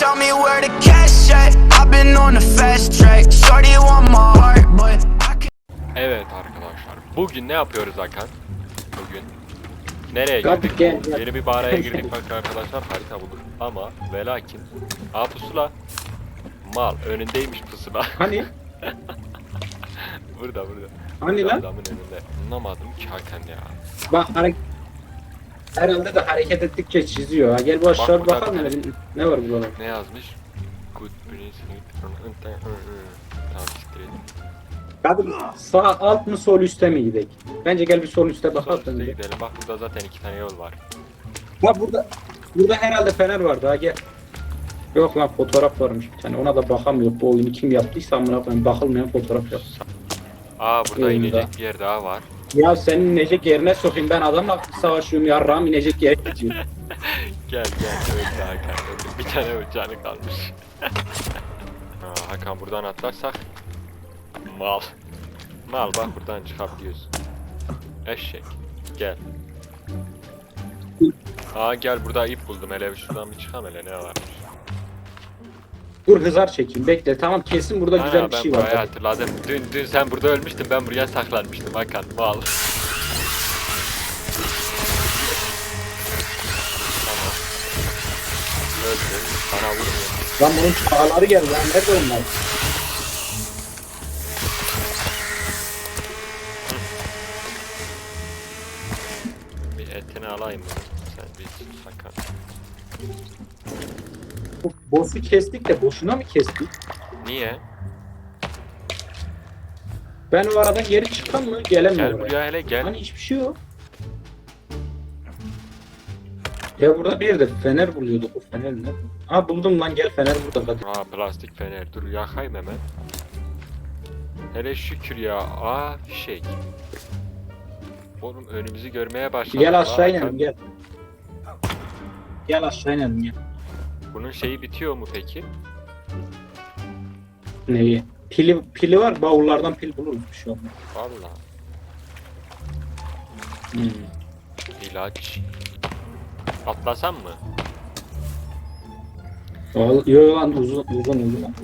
tell me where the cash at. I've been on the fast track. Shorty want my heart, but Evet arkadaşlar. Bugün ne yapıyoruz Hakan? Bugün. Nereye Hadi girdik? gel. Yeni bir mağaraya girdik bak arkadaşlar harita bulduk. Ama ve lakin. Aa pusula. Mal önündeymiş pusula. Hani? burada burada. Hani lan? Adamın önünde. Anlamadım ki Hakan ya. Bak hareket... Herhalde de hareket ettikçe çiziyor. Ha. Gel bu aşağı Bak bakalım bir hele. Ne var burada? Ne yazmış? Good Prince. Tamam siktir et. Kadın sağ alt mı sol üstte mi gidelim? Bence gel bir sol üstte Sol bakalım. üstte bir. gidelim. Bak burada zaten iki tane yol var. Ha burada burada herhalde fener var daha gel. Yok lan fotoğraf varmış bir tane. Ona da bakamıyor. Bu oyunu kim yaptıysa amına koyayım bakılmayan fotoğraf yap. Aa burada Yolunda. inecek bir yer daha var. Ya senin inecek yerine sokayım ben adamla savaşıyorum yarrağım inecek yere gidiyor. Gel gel öldü Hakan öldü. Bir tane canı kalmış. Aa, Hakan buradan atlarsak mal. Mal bak buradan çıkabiliyoruz. Eşek. Gel. Aa gel burada ip buldum hele şuradan bir çıkam hele ne varmış. Dur hızar çekeyim bekle tamam kesin burada güzel bir ben şey burayı var. hatırladım. Dün, dün sen burada ölmüştün ben buraya saklanmıştım Hakan mal. tamam. Öldü. Bana vurmuyor. Lan bunun çağları geldi lan nerede onlar? Bir etini alayım bunu. Sen bir Hakan. Boss'u kestik de boşuna mı kestik? Niye? Ben o aradan geri çıkan mı Gel gelemiyorum. buraya hele gel. Hani hiçbir şey yok. Ya burada bir de fener buluyorduk o fener ne? Aa buldum lan gel fener burada hadi. Aa plastik fener. Dur yakayım hemen. Hele şükür ya. Aa fişek. Oğlum önümüzü görmeye başladık. Gel aşağı inelim gel. Gel aşağı inelim gel. Bunun şeyi bitiyor mu peki? Neyi? Pili, pili var bavullardan pil buluruz bir şey olmaz. Valla. Hmm. İlaç. Atlasam mı? Val- Yo lan uzun uzun uzun.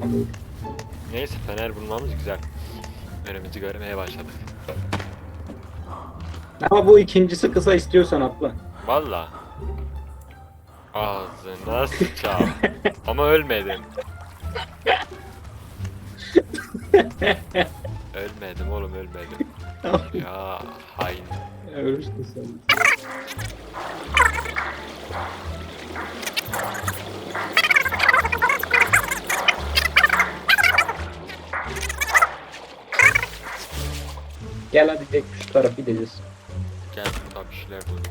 Neyse fener bulmamız güzel. Önümüzü görmeye başladık. Ama bu ikincisi kısa istiyorsan atla. Valla. Ağzına sıçam. Ama ölmedim. ölmedim oğlum ölmedim. Ya hain. Ölmüştün sen. Gel hadi tek şu tarafı gideceğiz. Gel burada bir şeyler buldum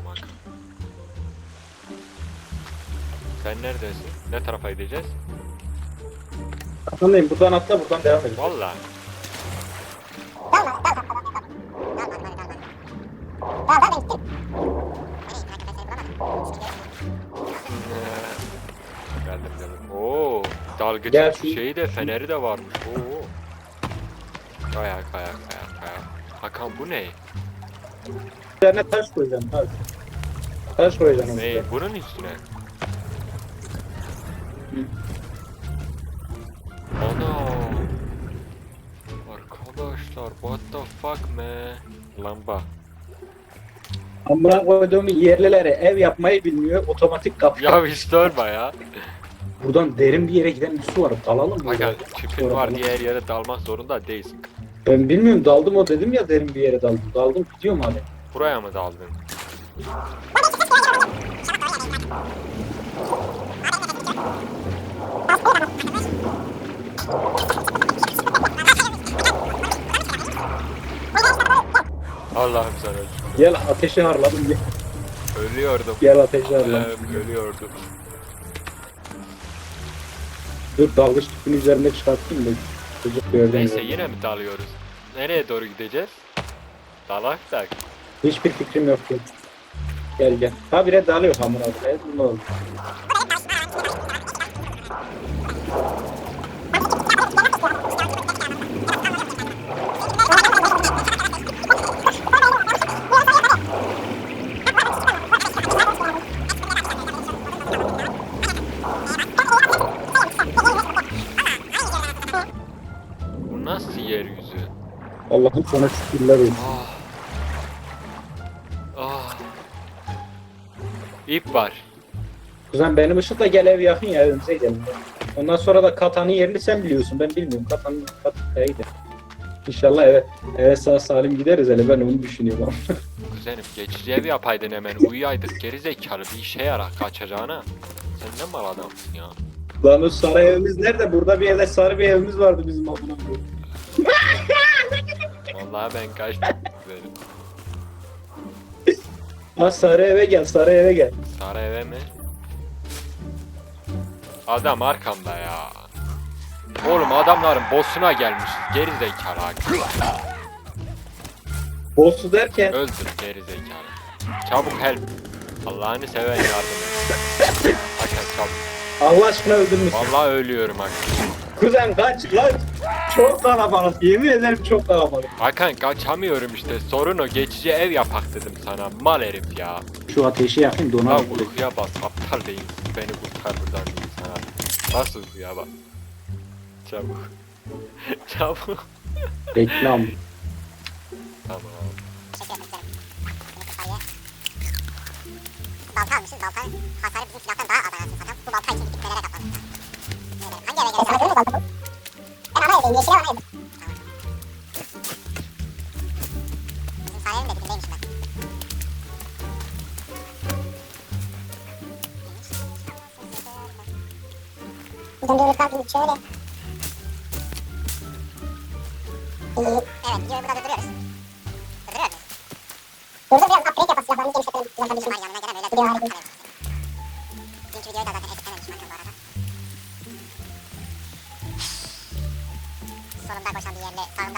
Sen neredesin? Ne tarafa gideceğiz? Atlandayım buradan atla buradan devam edelim. Valla. Geldim geldim. Oo, dalgıç Gel şu- şeyi de feneri de varmış. Oo. Kayak kayak kayak kayak. Hakan bu ne? Üzerine taş koyacaksın taş. Taş koyacaksın Ne? Bunun üstüne. Ana. Arkadaşlar what the fuck man? Lamba. Amına koyduğum yerlilere ev yapmayı bilmiyor otomatik kapı. Ya hiç sorma ya. Buradan derin bir yere giden bir su var dalalım mı? Oraya? tüpün Sonra var diye her yere dalmak zorunda değilsin. Ben bilmiyorum daldım o dedim ya derin bir yere daldım. Daldım gidiyorum hadi. Buraya mı daldın? Allah'ım sen öl. Gel ateşi harladım gel. Ölüyordum. Gel ateşi harladım. Allah'ım ölüyordum. Dur dalgıç tüpünü üzerine çıkarttım da çocuk gördüm. Neyse yine mi dalıyoruz? Nereye doğru gideceğiz? Dalak tak. Hiçbir fikrim yok. Gel gel. gel. Habire dalıyor hamur abi. Ne oldu? Yeryüzü. Allah'ım sana şükürler olsun. Ah. Ah. İp var. Kuzen benim ışıkla gel ev yakın ya evimize gidelim. Ondan sonra da katanın yerini sen biliyorsun ben bilmiyorum. Katanın gidelim. İnşallah eve, eve sağ salim gideriz hele ben onu düşünüyorum. Kuzenim geçici ev yapaydın hemen uyuyaydık geri zekalı bir işe yarar kaçacağına. Sen ne mal adamsın ya. Lan o sarı evimiz nerede? Burada bir evde sarı bir evimiz vardı bizim koyayım. Vallahi ben kaçtım kuzenim. Ha sarı eve gel sarı eve gel. Sarı eve mi? Adam arkamda ya. Oğlum adamların boss'una gelmişiz. Geri zekalı hakim. Boss'u derken Öldür geri zekalı. Çabuk help. Allah'ını seven yardım et. Hakan çabuk. Allah aşkına öldürmüş. Vallahi ölüyorum Hakan. Kuzen kaç kaç. Çok kalabalık. Yemin ederim çok kalabalık. Hakan kaçamıyorum işte. Sorun o. Geçici ev yapak dedim sana. Mal herif ya. Şu ateşi yakayım donar. uykuya bas. Aptal değil. Beni kurtar buradan diyeyim sana. Bas uykuya bas. Çabuk. Çabuk. Reklam. Tamam. Balta almışız. Baltanın hasarı bizim silahtan daha az anasını satayım. Bu balta için gidip nelere katlanmış. Hangi eve gelirse ana evdeyim. Tamam. Bizim sayenin de dibindeymişim ben. Bizim bir kalkın şöyle. Evet, videoyu burada durduruyoruz. Durduruyor muyuz? Burada biraz upgrade yapalım. Silahlarımızı genişletelim. Silahlarımızı Dur yanına gel öyle. Video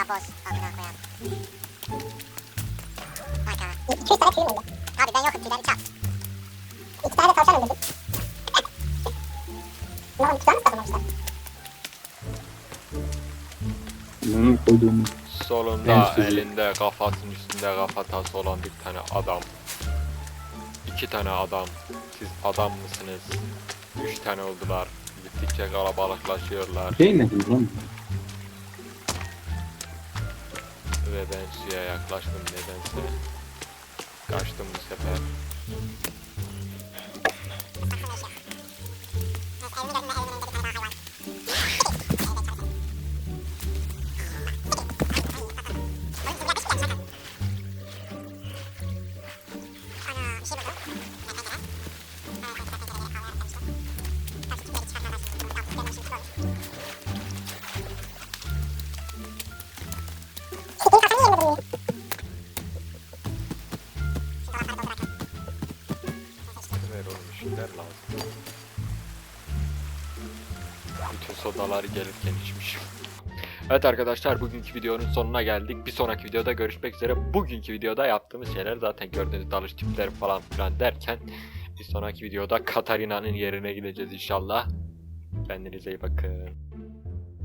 boz. Amına koyalım. Bak ha. 200 tane tüyüm. Abi ben yokum tüyleri çal. İki tane tavşan öldürdüm. Tane mi satılmamışlar? Bunu. Solunda Ben elinde kafasının üstünde kafatası olan bir tane adam. İki tane adam. Siz adam mısınız? Üç tane oldular. Gittikçe kalabalıklaşıyorlar. Değmedin lan. Ve ben suya yaklaştım nedense. Kaçtım bu sefer. Evimin Bütün sodaları gelirken içmişim. Evet arkadaşlar bugünkü videonun sonuna geldik. Bir sonraki videoda görüşmek üzere. Bugünkü videoda yaptığımız şeyler zaten gördüğünüz dalış tipleri falan filan derken bir sonraki videoda Katarina'nın yerine gideceğiz inşallah. Kendinize iyi bakın.